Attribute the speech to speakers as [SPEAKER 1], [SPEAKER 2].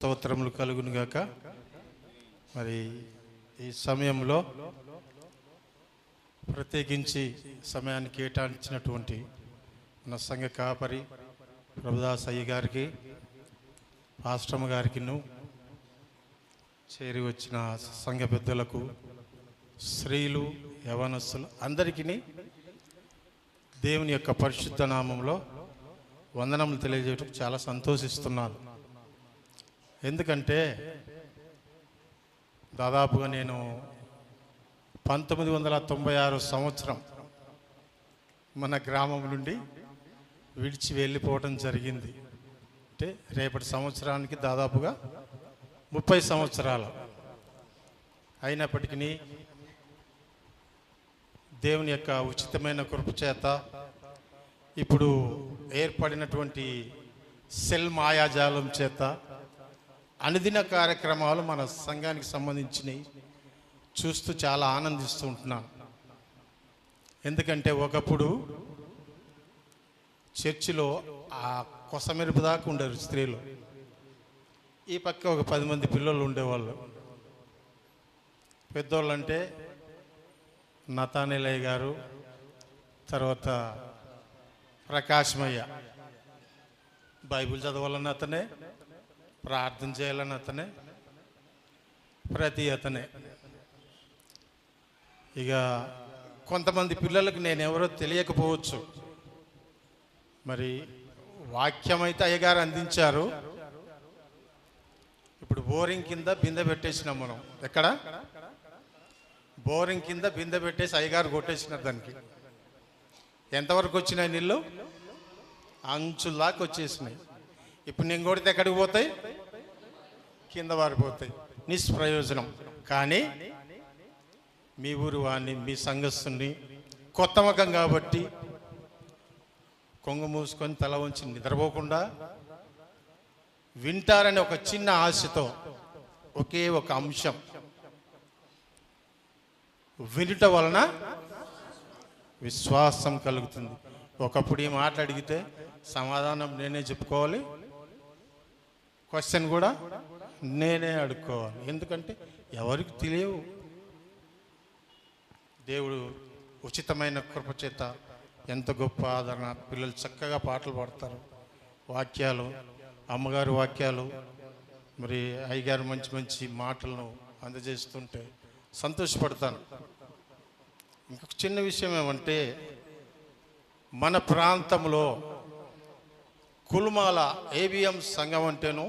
[SPEAKER 1] స్తోత్రములు కలుగును గాక. మరి ఈ సమయంలో ప్రత్యేకించి సమయాన్ని కేటాయించినటువంటి మన సంఘ కాపరి ప్రభుదాస్ అయ్య గారికి ఆశ్రమ గారికిను చేరి వచ్చిన సంఘ పెద్దలకు స్త్రీలు యవనస్తులు అందరికీ దేవుని యొక్క పరిశుద్ధ నామంలో వందనములు తెలియజేయటం చాలా సంతోషిస్తున్నాను. ఎందుకంటే దాదాపుగా నేను పంతొమ్మిది వందల తొంభై ఆరు సంవత్సరం మన గ్రామం నుండి విడిచి వెళ్ళిపోవటం జరిగింది. అంటే రేపటి సంవత్సరానికి దాదాపుగా ముప్పై సంవత్సరాలు అయినప్పటికీ దేవుని యొక్క ఉచితమైన కృప చేత ఇప్పుడు ఏర్పడినటువంటి సెల్ మాయాజాలం చేత అనుదిన కార్యక్రమాలు మన సంఘానికి సంబంధించినవి. చూస్తూ చాలా ఆనందిస్తూ ఉంటున్నాను ఎందుకంటే ఒకప్పుడు చర్చిలో ఆ కొసమెరుపు దాకా ఉండేరు స్త్రీలు. ఈ పక్క ఒక పది మంది పిల్లలు ఉండేవాళ్ళు. పెద్దోళ్ళు అంటే నతానిలయ్య గారు తర్వాత ప్రకాశమయ్య. బైబిల్ చదవాలన్న అతనే. ప్రార్థన చేయాలని అతనే ప్రతి అతనే. ఇక కొంతమంది పిల్లలకు నేను ఎవరో తెలియకపోవచ్చు. మరి వాక్యం అయితే అయ్యగారు అందించారు. ఇప్పుడు బోరింగ్ కింద బిందె పెట్టేసినాం మనం. ఎక్కడ? బోరింగ్ కింద బిందె పెట్టేసి అయ్యగారు కొట్టేసినారు దానికి. ఎంతవరకు వచ్చినాయి నీళ్ళు? అంచులాగా వచ్చేసినాయి. ఇప్పుడు నేను కొడితే ఎక్కడికి పోతాయి? కింద వారిపోతాయి. నిష్ప్రయోజనం. కానీ మీ ఊరు వాడిని మీ సంఘస్థుని కొత్త ముఖం కాబట్టి కొంగు మూసుకొని తల ఉంచి నిద్రపోకుండా వింటారని ఒక చిన్న ఆశతో ఒకే ఒక అంశం. వినుట వలన విశ్వాసం కలుగుతుంది. ఒకప్పుడు ఈ మాట అడిగితే సమాధానం నేనే చెప్పుకోవాలి. క్వశ్చన్ కూడా నేనే అడుక్కోవాలి. ఎందుకంటే ఎవరికి తెలియవు. దేవుడు ఉచితమైన కృపచేత ఎంత గొప్ప ఆదరణ. పిల్లలు చక్కగా పాటలు పాడతారు. వాక్యాలు అమ్మగారి వాక్యాలు మరి అయ్యగారు మంచి మంచి మాటలను అందజేస్తుంటే సంతోషపడతాను ఇంకొక చిన్న విషయం ఏమంటే మన ప్రాంతంలో కుల్మాల ఏబిఎం సంఘం అంటేను